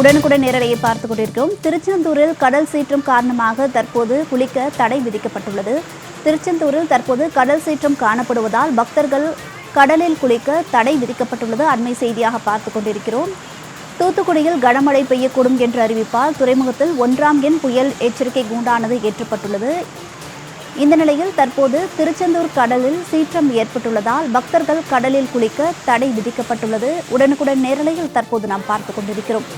உடனுக்குடன் நேரலையை பார்த்து கொண்டிருக்கிறோம். திருச்செந்தூரில் கடல் சீற்றம் காரணமாக தற்போது குளிக்க தடை விதிக்கப்பட்டுள்ளது. திருச்செந்தூரில் தற்போது கடல் சீற்றம் காணப்படுவதால் பக்தர்கள் கடலில் குளிக்க தடை விதிக்கப்பட்டுள்ளது. அண்மை செய்தியாக பார்த்து கொண்டிருக்கிறோம். தூத்துக்குடியில் கனமழை பெய்யக்கூடும் என்ற அறிவிப்பால் துறைமுகத்தில் ஒன்றாம் எண் புயல் எச்சரிக்கை கூண்டானது ஏற்றப்பட்டுள்ளது. இந்த நிலையில் தற்போது திருச்செந்தூர் கடலில் சீற்றம் ஏற்பட்டுள்ளதால் பக்தர்கள் கடலில் குளிக்க தடை விதிக்கப்பட்டுள்ளது. உடனுக்குடன் நேரலையில் தற்போது நாம் பார்த்து கொண்டிருக்கிறோம்.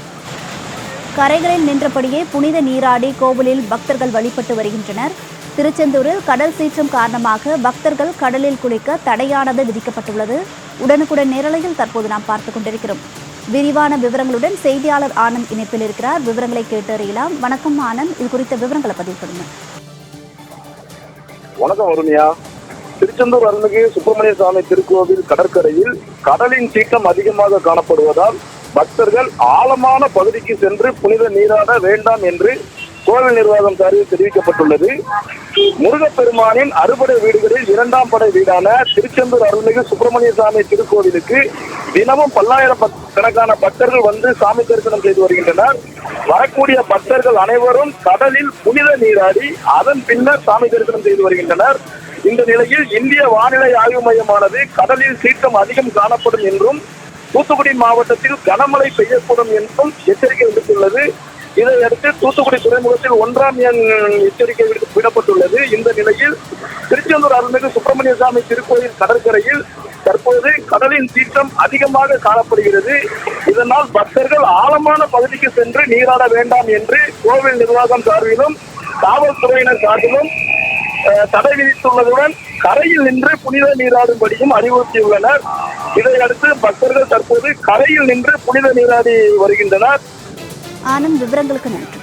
கரைகளில் நின்றபடியே புனித நீராடி கோவிலில் பக்தர்கள் வழிபட்டு வருகின்றனர். திருச்செந்தூரில் கடல் சீற்றம் காரணமாக பக்தர்கள் கடலில் குளிக்க தடையானது விதிக்கப்பட்டுள்ளது. உடனுக்குடன் நேரலையில் தற்போது நாம் பார்த்து கொண்டிருக்கிறோம். விரிவான விவரங்களுடன் செய்தியாளர் ஆனந்த் இணைப்பில் இருக்கிறார். விவரங்களை கேட்டறியலாம் வணக்கம் ஆனந்த். இது குறித்த விவரங்களை பதிவு பண்ணுங்க. வணக்கம் வருணியா திருச்செந்தூர் அருள்மிகு சுப்பிரமணிய சுவாமி திருக்கோவில் கடற்கரையில் கடலின் சீற்றம் அதிகமாக காணப்படுவதால் பக்தர்கள் ஆழமான பகுதிக்கு சென்று புனித நீராட வேண்டாம் என்று கோவில் நிர்வாகம் சார்பில் தெரிவிக்கப்பட்டுள்ளது. முருகப்பெருமானின் அறுபடை வீடுகளில் இரண்டாம் படை வீடான திருச்செந்தூர் அருள்மிகு சுப்பிரமணிய சாமி திருக்கோவிலுக்கு தினமும் பல்லாயிரம் கணக்கான பக்தர்கள் வந்து சாமி தரிசனம் செய்து வருகின்றனர். வரக்கூடிய பக்தர்கள் அனைவரும் கடலில் புனித நீராடி அதன் பின்னர் சாமி தரிசனம் செய்து வருகின்றனர். இந்த நிலையில் இந்திய வானிலை ஆய்வு மையமானது கடலில் சீற்றம் அதிகம் காணப்படும் என்றும் தூத்துக்குடி மாவட்டத்தில் கனமழை பெய்யக்கூடும் என்றும் எச்சரிக்கை விடுத்துள்ளது. இதையடுத்து தூத்துக்குடி துறைமுகத்தில் ஒன்றாம் எண் எச்சரிக்கை விடு- விடப்பட்டுள்ளது. இந்த நிலையில் திருச்செந்தூர் அருள்மிகு சுப்பிரமணிய சுவாமி திருக்கோயில் கடற்கரையில் தற்போது கடலின் சீற்றம் அதிகமாக காணப்படுகிறது. இதனால் பக்தர்கள் ஆழமான பகுதிக்கு சென்று நீராட வேண்டாம் என்று கோவில் நிர்வாகம் சார்பிலும் காவல்துறையினர் சார்பிலும் தடை விதித்துள்ளதுடன் கரையில் நின்று புனித நீராடும்படியும் அறிவுறுத்தியுள்ளனர். இதையடுத்து பக்தர்கள் தற்போது கரையில் நின்று புனித நீராடி வருகின்றனர். ஆனந்த் விவரங்களுக்கு நன்றி.